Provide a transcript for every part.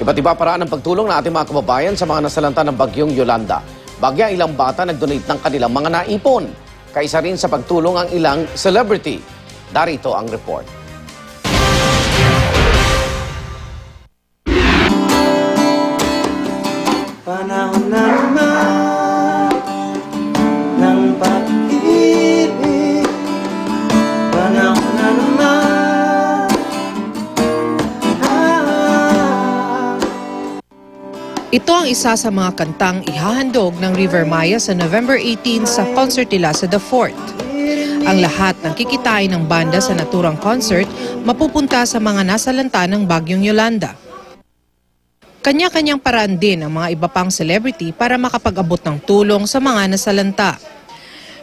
Iba't iba paraan ng pagtulong ng ating mga kababayan sa mga nasalanta ng bagyong Yolanda. Bagya ilang bata nag-donate ng kanilang mga naipon. Kaisa rin sa pagtulong ang ilang celebrity. Darito ang report. Ito ang isa sa mga kantang ihahandog ng River Maya sa November 18 sa concert nila sa The Fort. Ang lahat ng kikitain ng banda sa naturang concert mapupunta sa mga nasalanta ng Bagyong Yolanda. Kanya-kanyang paraan din ang mga iba pang celebrity para makapag-abot ng tulong sa mga nasalanta.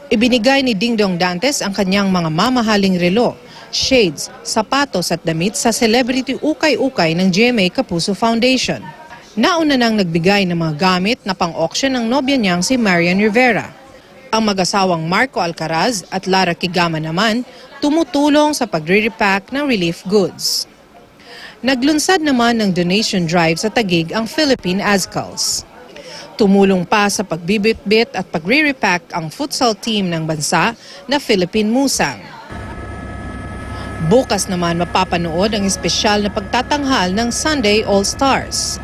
Ibinigay ni Ding Dong Dantes ang kanyang mga mamahaling relo, shades, sapatos at damit sa celebrity ukay-ukay ng GMA Kapuso Foundation. Nauna nang nagbigay ng mga gamit na pang-auction ng nobya niyang si Marian Rivera. Ang mag-asawang Marco Alcaraz at Lara Kigama naman tumutulong sa pagre-repack ng relief goods. Naglunsad naman ng donation drive sa Tagig ang Philippine Azkals. Tumulong pa sa pagbibitbit at pagre-repack ang futsal team ng bansa na Philippine Musang. Bukas naman mapapanood ang espesyal na pagtatanghal ng Sunday All-Stars.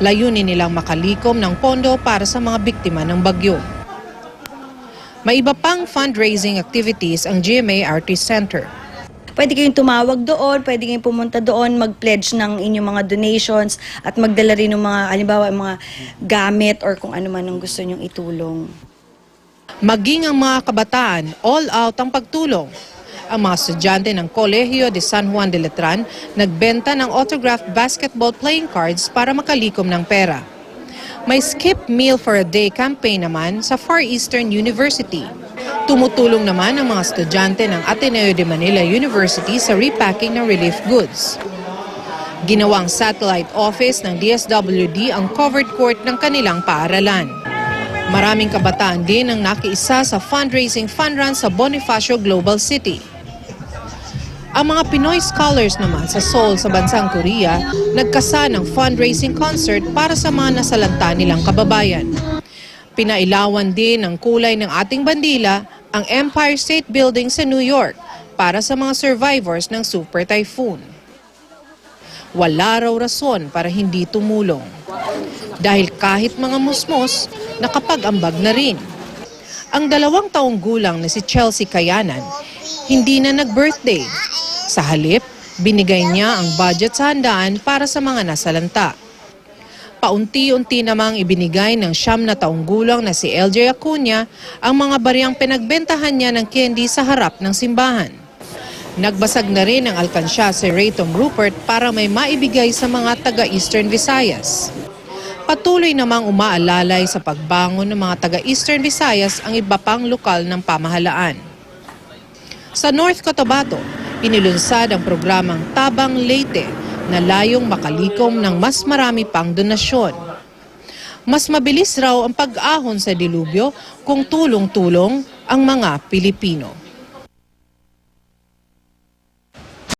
Layunin nilang makalikom ng pondo para sa mga biktima ng bagyo. May iba pang fundraising activities ang GMA Artist Center. Pwede kayong tumawag doon, pwede kayong pumunta doon, mag-pledge ng inyong mga donations at magdala rin ng mga, halimbawa, mga gamit or kung ano man ang gusto nyong itulong. Maging ang mga kabataan, all out ang pagtulong. Ang mga estudyante ng Kolehiyo de San Juan de Letran nagbenta ng autographed basketball playing cards para makalikom ng pera. May skip meal for a day campaign naman sa Far Eastern University. Tumutulong naman ang mga estudyante ng Ateneo de Manila University sa repacking ng relief goods. Ginawang satellite office ng DSWD ang covered court ng kanilang paaralan. Maraming kabataan din ang nakiisa sa fundraising fund run sa Bonifacio Global City. Ang mga Pinoy scholars naman sa Seoul sa bansang Korea nagkasa ng fundraising concert para sa mga nasalanta nilang kababayan. Pinailawan din ng kulay ng ating bandila ang Empire State Building sa New York para sa mga survivors ng Super Typhoon. Wala raw rason para hindi tumulong. Dahil kahit mga musmos, nakapag-ambag na rin. Ang dalawang taong gulang na si Chelsea Kayanan, hindi na nag-birthday. Sa halip, binigay niya ang budget sa handaan para sa mga nasalanta. Paunti-unti namang ibinigay ng siyam na taong gulang na si LJ Acuna ang mga bariyang pinagbentahan niya ng candy sa harap ng simbahan. Nagbasag na rin ang alkansya si Raytom Rupert para may maibigay sa mga taga-Eastern Visayas. Patuloy namang umaalalay sa pagbangon ng mga taga-Eastern Visayas ang iba pang lokal ng pamahalaan. Sa North Cotabato, inilunsad ang programang Tabang Leyte na layong makalikom ng mas marami pang donasyon. Mas mabilis raw ang pag-ahon sa dilubyo kung tulong-tulong ang mga Pilipino.